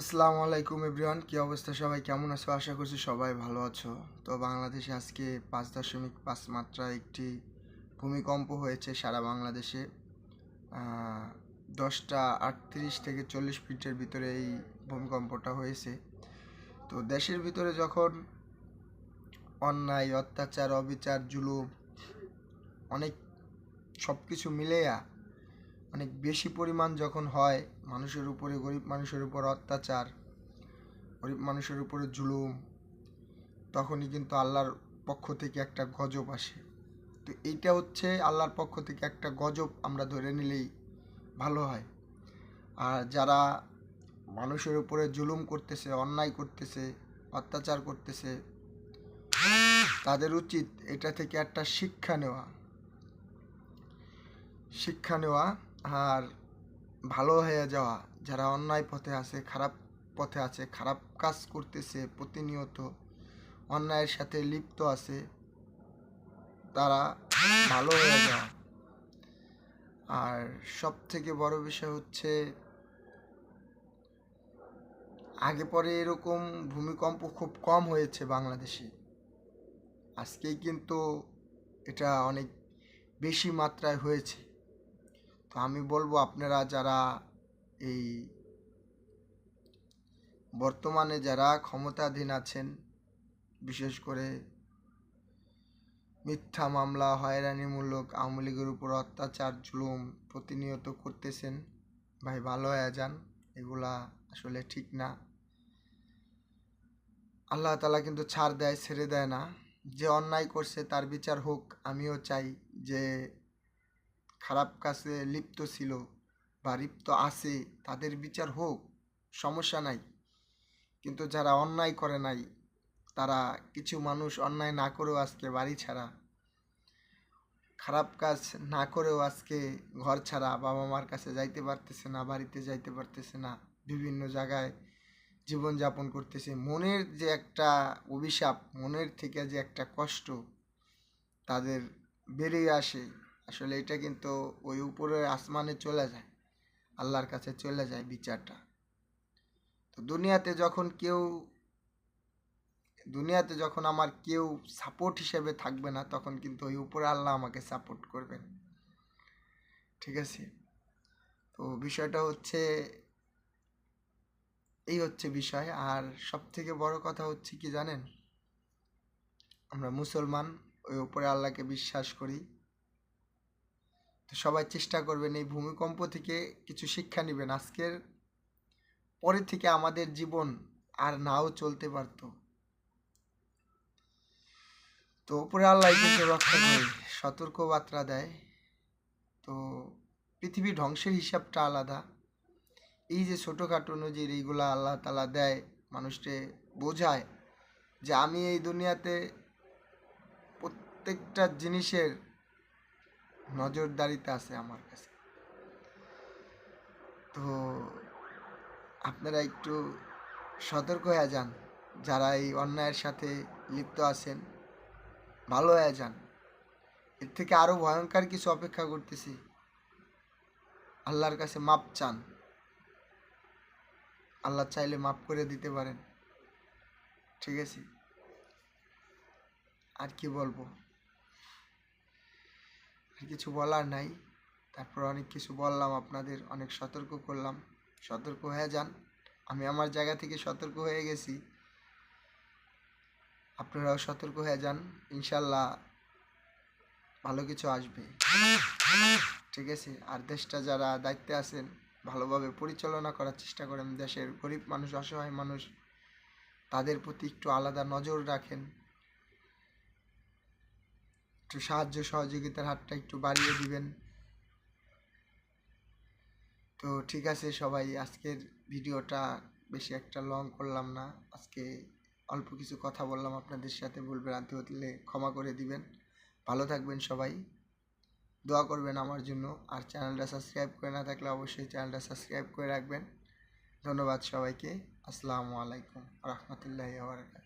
আসসালামু আলাইকুম এভরিওয়ান, কী অবস্থা সবাই? কেমন আছো? আশা করছি সবাই ভালো আছো। তো বাংলাদেশে আজকে পাঁচ দশমিক পাঁচ মাত্রায় একটি ভূমিকম্প হয়েছে সারা বাংলাদেশে। দশটা আটত্রিশ থেকে চল্লিশ ফিটের ভিতরে এই ভূমিকম্পটা হয়েছে। তো দেশের ভিতরে যখন অন্যায়, অত্যাচার, অবিচার, জুলুম, অনেক সব কিছু মিলেয়া অনেক বেশি পরিমাণ যখন হয়, মানুষের উপরে, গরিব মানুষের উপর অত্যাচার, গরিব মানুষের উপরে জুলুম, তখনই কিন্তু আল্লাহর পক্ষ থেকে একটা গজব আসে। তো এইটা হচ্ছে আল্লাহর পক্ষ থেকে একটা গজব আমরা ধরে নিলেই ভালো হয়। আর যারা মানুষের উপরে জুলুম করতেছে, অন্যায় করতেছে, অত্যাচার করতেছে, তাদের উচিত এটা থেকে একটা শিক্ষা নেওয়া। শিক্ষা নেওয়া আর ভালো হয়ে যাওয়া, যারা অন্যায় পথে আছে, খারাপ পথে আছে, খারাপ কাজ করতেছে প্রতিনিয়ত, অন্যায়ের সাথে লিপ্ত আছে, তারা ভালো হয়ে যাওয়া। আর সব থেকে বড় বিষয় হচ্ছে, আগে পরে এরকম ভূমিকম্প খুব কম হয়েছে বাংলাদেশে। আজকেই কিন্তু এটা অনেক বেশি মাত্রায় হয়েছে। তো আমি বলব আপনারা যারা এই বর্তমানে যারা ক্ষমতাধীন আছেন, বিশেষ করে মিথ্যা মামলা, হয়রানিমূলক, আওয়ামী লীগের উপর অত্যাচার, জুলুম প্রতিনিয়ত করতেছেন, ভাই ভালো হয়ে যান, এগুলা আসলে ঠিক না। আল্লাহ তালা কিন্তু ছাড় দেয়, ছেড়ে দেয় না। যে অন্যায় করছে তার বিচার হোক, আমিও চাই যে খারাপ কাজে লিপ্ত ছিল বা লিপ্ত আছে, তাদের বিচার হোক, সমস্যা নাই। কিন্তু যারা অন্যায় করে নাই, তারা কিছু মানুষ অন্যায় না করেও আজকে বাড়ি ছাড়া, খারাপ কাজ না করেও আজকে ঘর ছাড়া বাবা মার কাছে যাইতে পারতেছে না, বাড়িতে যাইতে পারতেছে না, বিভিন্ন জায়গায় জীবনযাপন করতেছে। মনের যে একটা অভিশাপ, মনের থেকে যে একটা কষ্ট তাদের বেরিয়ে আসে। আসলে এটা কিন্তু ওই উপরের আসমানে চলে যায়, আল্লাহর কাছে চলে যায় বিচারটা। তো দুনিয়াতে যখন কেউ, দুনিয়াতে যখন আমার কেউ সাপোর্ট হিসেবে থাকবে না, তখন কিন্তু ওই উপরে আল্লাহ আমাকে সাপোর্ট করবেন। ঠিক আছে? তো বিষয়টা হচ্ছে, এই হচ্ছে বিষয়। আর সব থেকে বড় কথা হচ্ছে কি জানেন? আমরা মুসলমান, ওই উপরে আল্লাহকে বিশ্বাস করি। তো সবাই চেষ্টা করবেন এই ভূমিকম্প থেকে কিছু শিক্ষা নেবেন। আজকের পরে থেকে আমাদের জীবন আর নাও চলতে পারতো। তো উপরে আল্লাহ কিন্তু রক্ষা করে, সতর্ক বার্তা দেয়। তো পৃথিবী ধ্বংসের হিসাবটা আলাদা। এই যে ছোটোখাটো নজির এইগুলা আল্লাহ তালা দেয়, মানুষকে বোঝায় যে আমি এই দুনিয়াতে প্রত্যেকটা জিনিসের নজরদারিতে আছে আমার কাছে। তো আপনারা একটু সতর্ক হয়ে যান। যারা এই অন্যায়ের সাথে লিপ্ত আছেন, ভালো হয়ে যান। এর থেকে আরও ভয়ঙ্কর কিছু অপেক্ষা করতেছি। আল্লাহর কাছে মাপ চান। আল্লাহ চাইলে মাপ করে দিতে পারেন। ঠিক আছে? আর কি বলব? কিছু বলার নাই। তারপর অনেক কিছু বললাম, আপনাদের অনেক সতর্ক করলাম। সতর্ক হয়ে যান। আমি আমার জায়গা থেকে সতর্ক হয়ে গেছি। আপনারাও সতর্ক হয়ে যান। ইনশাল্লাহ ভালো কিছু আসবে। ঠিক আছে? আর দেশটা যারা দায়িত্বে আছেন, ভালোভাবে পরিচালনা করার চেষ্টা করেন। দেশের গরিব মানুষ, অসহায় মানুষ, তাদের প্রতি একটু আলাদা নজর রাখেন। একটু সাহায্য সহযোগিতার হাতটা একটু বাড়িয়ে দিবেন। তো ঠিক আছে সবাই, আজকের ভিডিওটা বেশি একটা লং করলাম না। আজকে অল্প কিছু কথা বললাম আপনাদের সাথে, ভুল ভ্রান্তি হলে ক্ষমা করে দিবেন। ভালো থাকবেন সবাই। দোয়া করবেন আমার জন্য। আর চ্যানেলটা সাবস্ক্রাইব করে না থাকলে অবশ্যই চ্যানেলটা সাবস্ক্রাইব করে রাখবেন। ধন্যবাদ সবাইকে। আসসালামু আলাইকুম। রহমতুল্লাহ